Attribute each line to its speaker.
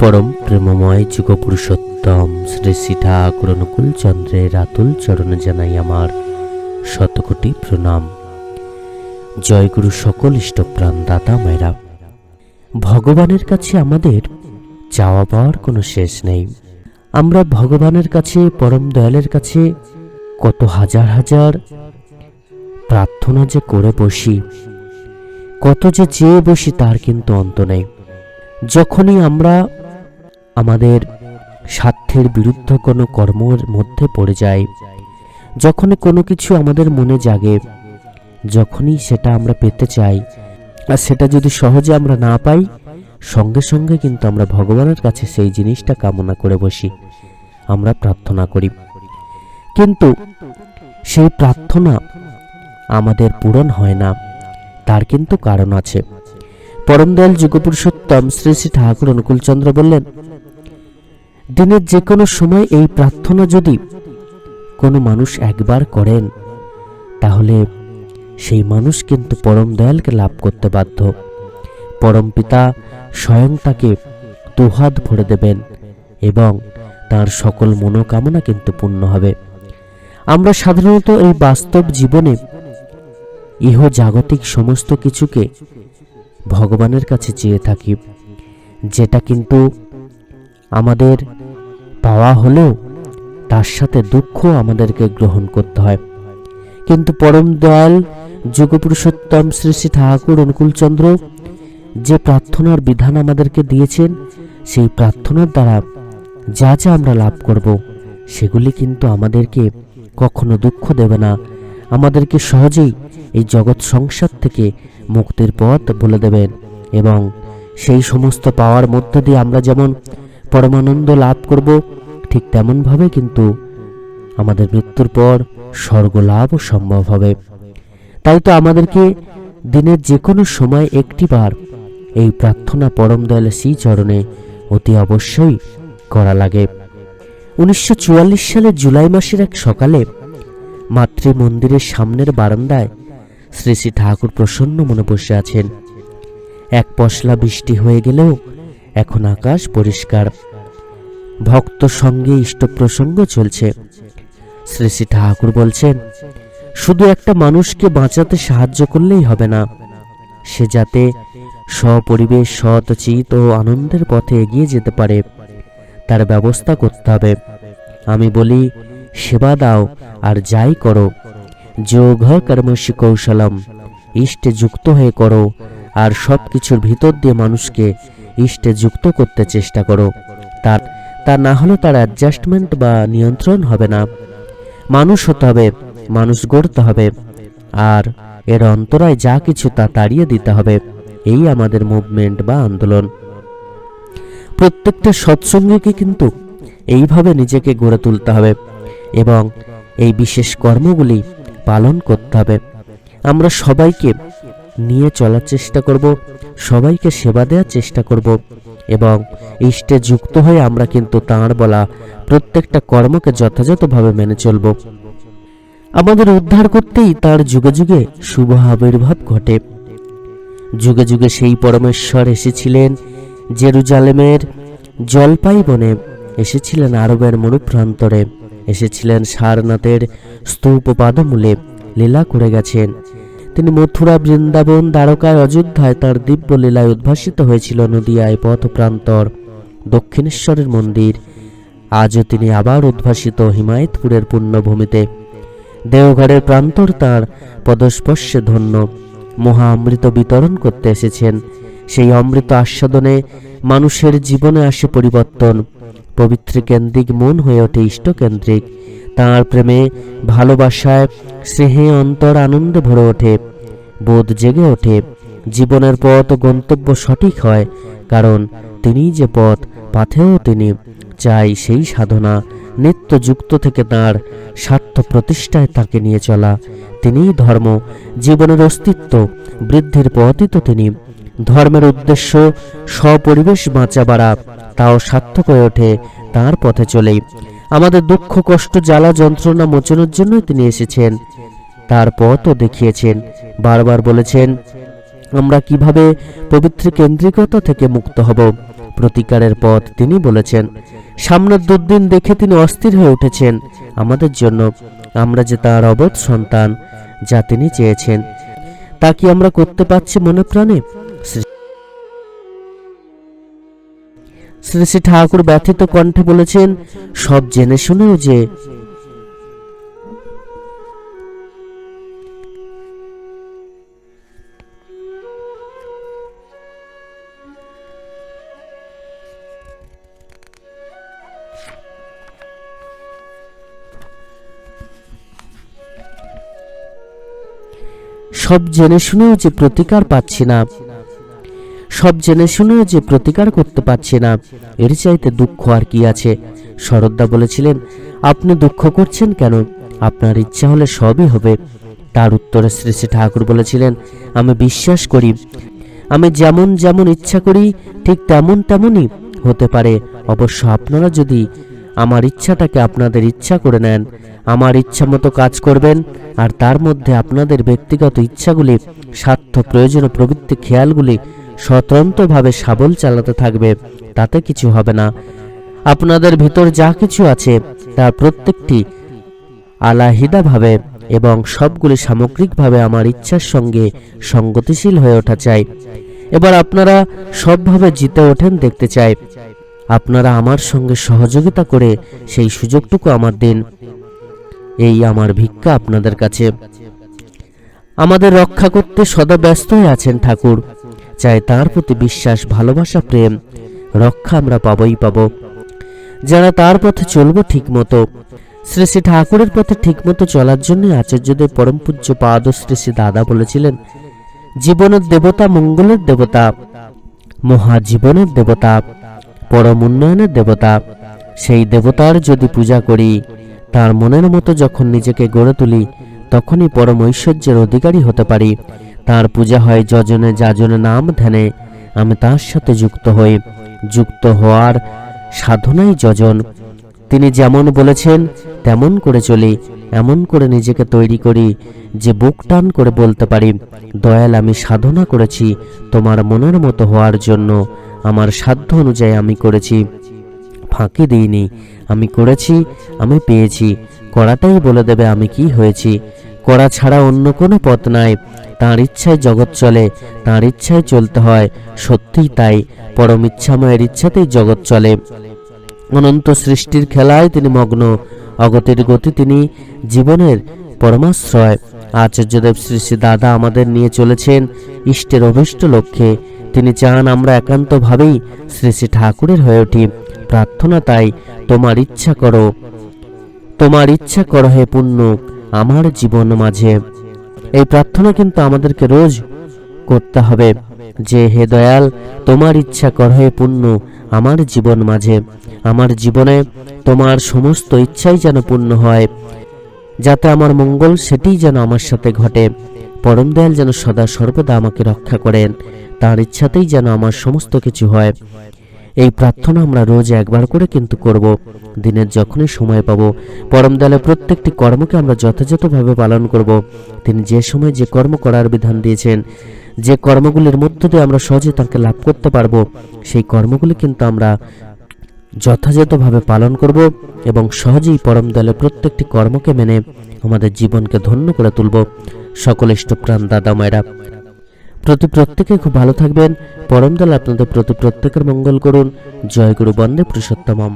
Speaker 1: পরম প্রেমময় যুগ পুরুষোত্তম শ্রী ঠাকুর অনুকূল চন্দ্রের আতুল চরণে জানাই আমার শতকোটি প্রণাম। জয়গুরু সকল ইষ্টপ্রাণ দাতা মায়েরা। ভগবানের কাছে আমাদের চাওয়া পাওয়ার কোনো শেষ নেই। আমরা ভগবানের কাছে, পরম দয়ালের কাছে কত হাজার হাজার প্রার্থনা যে করে বসি, কত যে চেয়ে বসি তার কিন্তু অন্ত নেই। যখনই আমরা আমাদের স্বার্থের বিরুদ্ধ কোনো কর্মের মধ্যে পড়ে যায়। যখনই কোনো কিছু আমাদের মনে জাগে, যখনই সেটা আমরা পেতে চাই, আর সেটা যদি সহজে আমরা না পাই, সঙ্গে সঙ্গে কিন্তু আমরা ভগবানের কাছে সেই জিনিসটা কামনা করে বসি, আমরা প্রার্থনা করি। কিন্তু সেই প্রার্থনা আমাদের পূরণ হয় না, তার কিন্তু কারণ আছে। পরমদয়াল যুগপুরুষোত্তম শ্রী শ্রী ঠাকুর অনুকূলচন্দ্র বললেন দিনের যে কোনো সময় এই প্রার্থনা যদি কোনো মানুষ একবার করেন, তাহলে সেই মানুষ কিন্তু পরম দয়ালকে লাভ করতে বাধ্য। পরম পিতা স্বয়ং তাকে দুহাত ভরে দেবেন এবং তার সকল মনোকামনা কিন্তু পূর্ণ হবে। আমরা সাধারণত এই বাস্তব জীবনে ইহ জাগতিক সমস্ত কিছুকে ভগবানের কাছে চেয়ে থাকি, যেটা কিন্তু আমাদের পাওয়া হলেও তার সাথে দুঃখ আমাদেরকে গ্রহণ করতে হয়। কিন্তু পরম দয়াল যুগপুরুষোত্তম শ্রী শ্রী ঠাকুর অনুকূলচন্দ্র যে প্রার্থনার বিধান আমাদেরকে দিয়েছেন, সেই প্রার্থনার দ্বারা যা যা আমরা লাভ করব, সেগুলি কিন্তু আমাদেরকে কখনো দুঃখ দেবে না। আমাদেরকে সহজেই এই জগৎ সংসার থেকে মুক্তির পথ বলে দেবেন এবং সেই সমস্ত পাওয়ার মধ্য দিয়ে আমরা যেমন পরমানন্দ লাভ করব ঠিক তেমনভাবে কিন্তু আমাদের মৃত্যুর পর স্বর্গ লাভও সম্ভব হবে। তাই তো আমাদেরকে দিনের যে কোনো সময় একটিবার এই প্রার্থনা পরম দয়ালে শ্রী চরণে অতি অবশ্যই করা লাগে। উনিশশো চুয়াল্লিশ সালের জুলাই মাসের এক সকালে মাতৃ মন্দিরের সামনের বারান্দায় শ্রী শ্রী ঠাকুর প্রসন্ন মনে বসে আছেন। এক পশলা বৃষ্টি হয়ে গেলেও এখন আকাশ পরিষ্কার। ভক্ত সঙ্গে ইষ্ট প্রসঙ্গ চলছে। শ্রী শ্রী ঠাকুর বলছেন, শুধু একটা মানুষকে বাঁচাতে সাহায্য করলেই হবে না। সে যাতে সপরিবেশ সৎ চিত ও আনন্দের পথে এগিয়ে যেতে পারে। তার ব্যবস্থা করতে হবে। আমি বলি, সেবা দাও আর যাই করো। যোগ কর্মশি কৌশলম ইষ্টে যুক্ত হয়ে করো আর সব কিছুর ভিতর দিয়ে মানুষকে ইষ্টে যুক্ত করতে চেষ্টা করো। তার তা না হলে তার অ্যাডজাস্টমেন্ট বা নিয়ন্ত্রণ হবে না। মানুষ হতে হবে, মানুষ গড়তে হবে। আর এর অন্তরায় যা কিছু তা তাড়িয়ে দিতে হবে। এই আমাদের মুভমেন্ট বা আন্দোলন। প্রত্যেকটা সৎসঙ্গীকে কিন্তু এইভাবে নিজেকে গড়ে তুলতে হবে এবং এই বিশেষ কর্মগুলি পালন করতে হবে। আমরা সবাইকে নিয়ে চলার চেষ্টা করব, সবাইকে সেবা দেওয়ার চেষ্টা করব। এবং ইষ্টে যুক্ত হয়ে আমরা কিন্তু তাঁর বলা প্রত্যেকটা কর্মকে যথাযথভাবে মেনে চলব। আমাদের উদ্ধার করতেই তার যুগে যুগে শুভ আবির্ভাব ঘটে। যুগে যুগে সেই পরমেশ্বর এসেছিলেন, জেরুজালেমের জলপাই বনে। এসেছিলেন আরবের মরুপ্রান্তরে। এসেছিলেন সারনাথের স্তূপ পাদমূলে লীলা করে গেছেন। তিনি মথুরা বৃন্দাবন দ্বারকায় অযোধ্যায় তার দিব্য লীলায় উদ্ভাসিত হয়েছিল নদিয়ায় পথ প্রান্তর দক্ষিণেশ্বরের মন্দির। আজও তিনি আবার উদ্ভাসিত হিমায়তপুরের পুণ্যভূমিতে। দেওঘরের প্রান্তর তার পদস্পর্শে ধন্য। মহা অমৃত বিতরণ করতে এসেছেন। সেই অমৃত আস্বাদনে মানুষের জীবনে আসে পরিবর্তন। পবিত্র কেন্দ্রিক মন হয়ে ওঠে ইষ্টকেন্দ্রিক। তাঁর প্রেমে ভালোবাসায় স্নেহে অন্তর আনন্দে ভরে ওঠে। বোধ জেগে ওঠে। জীবনের পথ গন্তব্য সঠিক হয়, কারণ তিনি যে পথ, পাথেও তিনি চাই সেই সাধনা। নিত্য যুক্ত থেকে তাঁর স্বার্থ প্রতিষ্ঠায় তাকে নিয়ে চলা। তিনিই ধর্ম, জীবনের অস্তিত্ব, বৃদ্ধির পথই তো তিনি। ধর্মের উদ্দেশ্য স্বপরিবেশ বাঁচা বাড়া তাও সার্থক হয়ে ওঠে তার পথে চলেই। আমাদের দুঃখ, কষ্ট, জ্বালা, যন্ত্রণা মোচনের জন্যই তিনি এসেছেন। তার পথও দেখিয়েছেন। বারবার বলেছেন, আমরা কীভাবে পবিত্র কেন্দ্রিকতা থেকে মুক্ত হব? প্রতিকারের পথ তিনি বলেছেন, সামনের দুর্দিন দেখে তিনি অস্থির হয়ে উঠেছেন আমাদের জন্য। আমরা যে তার অবধ সন্তান, যা তিনি চেয়েছেন, তা কি আমরা করতে পারছি মনে প্রাণে? শ্রী- শ্রী ঠাকুর ব্যথিত কণ্ঠে বলেছেন, সব জেনে শুনেও যে সব জেনে শুনেও যে প্রতিকার পাচ্ছি না। সব জেনে শুনেও যে প্রতিকার করতে পারছি না। এর চাইতে দুঃখ আর কি আছে? শরদ্দা বলেছিলেন, আপনি দুঃখ করছেন কেন? আপনার ইচ্ছা হলে সবই হবে। তার উত্তরে শ্রী শ্রী ঠাকুর বলেছিলেন, আমি বিশ্বাস করি। আমি যেমন যেমন ইচ্ছা করি, ঠিক তেমন তেমনই হতে পারে। অবশ্য আপনারা যদি আমার ইচ্ছাটাকে আপনাদের ইচ্ছা করে নেন। আমার ইচ্ছা মতো কাজ করবেন, আর তার মধ্যে আপনাদের ব্যক্তিগত ইচ্ছাগুলি, স্বার্থ, প্রয়োজন প্রবৃত্তি খেয়ালগুলি স্বতন্ত্রভাবে সাবল চালাতে থাকবে, তাতে কিছু হবে না। আপনাদের ভিতর যা কিছু আছে, তার প্রত্যেকটি আলাহিদাভাবে এবং সবগুলি সামগ্রিকভাবে আমার ইচ্ছার সঙ্গে সঙ্গতিশীল হয়ে ওঠা চাই। এবার আপনারা সবভাবে জিতে ওঠেন দেখতে চাই। আপনারা আমার সঙ্গে সহযোগিতা করে সেই সুযোগটুকু আমার দিন। এই আমার ভিক্ষা আপনাদের কাছে। আমাদের রক্ষা করতে সদা ব্যস্ত হয়ে আছেন ঠাকুর। চাই তার প্রতি বিশ্বাস, ভালোবাসা, প্রেম, রক্ষা আমরা পাবই পাবো। যারা তার পথে চলবো ঠিক মতো শ্রী শ্রী ঠাকুরের পথে ঠিকমতো চলার জন্য আচার্যদের পরম পূজ্য পাদ শ্রী শ্রী দাদা বলেছিলেন, জীবনের দেবতা মঙ্গলের দেবতা, মহাজীবনের দেবতা। পরম উন্নয়নের দেবতা। সেই দেবতার যদি পূজা করি, তার মনের মতো যখন নিজেকে গড়ে তুলি, তখনই পরম ঐশ্বর্যের অধিকারী হতে পারি। তার পূজা হয় যজনে যাজনে নাম ধ্যানে। আমি তার সাথে যুক্ত হই। যুক্ত হওয়ার সাধনাই যজন। তিনি যেমন বলেছেন, তেমন করে চলি। এমন করে নিজেকে তৈরি করি যে বুক টান করে বলতে পারি, দয়াল, আমি সাধনা করেছি তোমার মনের মতো হওয়ার জন্য। আমার সাধ্য অনুযায়ী আমি করেছি। ফাঁকি দিইনি। আমি করেছি, আমি পেয়েছি। করাটাই বলে দেবে আমি কি হয়েছি। করা ছাড়া অন্য কোনো পথ নাই। তার ইচ্ছায় জগৎ চলে, তার ইচ্ছায় চলতে হয়। সত্যিই তাই, পরম ইচ্ছাময়ের ইচ্ছাতেই জগৎ চলে। অনন্ত সৃষ্টির খেলায় তিনি মগ্ন। অগতির গতি তিনি জীবনের পরমাশ্রয়। আচার্যদেব শ্রী শ্রী দাদা আমাদের নিয়ে চলেছেন ইষ্টের অভিষ্ট লক্ষ্যে। তিনি চান আমরা একান্তভাবেই শ্রী শ্রী ঠাকুরের হয়ে উঠি। প্রার্থনা তাই, তোমার ইচ্ছা করো। তোমার ইচ্ছা করো হে পুণ্য আমার জীবন মাঝে। এই প্রার্থনা কিন্তু আমাদেরকে রোজ করতে হবে যে, হে দয়াল, তোমার ইচ্ছা কর হে পুণ্য আমার জীবন মাঝে। আমার জীবনে তোমার সমস্ত ইচ্ছাই যেন পূর্ণ হয়। যাতে আমার মঙ্গল সেটিই যেন আমার সাথে ঘটে। পরম দয়াল যেন সদা সর্বদা আমাকে রক্ষা করেন। তার ইচ্ছাতেই যেন আমার সমস্ত কিছু হয়। এই প্রার্থনা আমরা রোজ একবার করে কিন্তু করব। দিনের যখনই সময় পাব, পরম দয়ালের প্রত্যেকটি কর্মকে আমরা যথাযথভাবে পালন করব। তিনি যে সময় যে কর্ম করার বিধান দিয়েছেন, যে কর্মগুলির মধ্য দিয়ে আমরা সহজে তাকে লাভ করতে পারব, সেই কর্মগুলি কিন্তু আমরা যথাযথভাবে পালন করব এবং সহজেই পরম দলে প্রত্যেকটি কর্মকে মেনে আমাদের জীবনকে ধন্য করে তুলব। সকল ইষ্টপ্রাণ দাদা মায়েরা, প্রতি প্রত্যেকে খুব ভালো থাকবেন। পরম দল আপনাদের প্রতি প্রত্যেকের মঙ্গল করুন। জয় গুরু বন্দে পুরুষোত্তমম।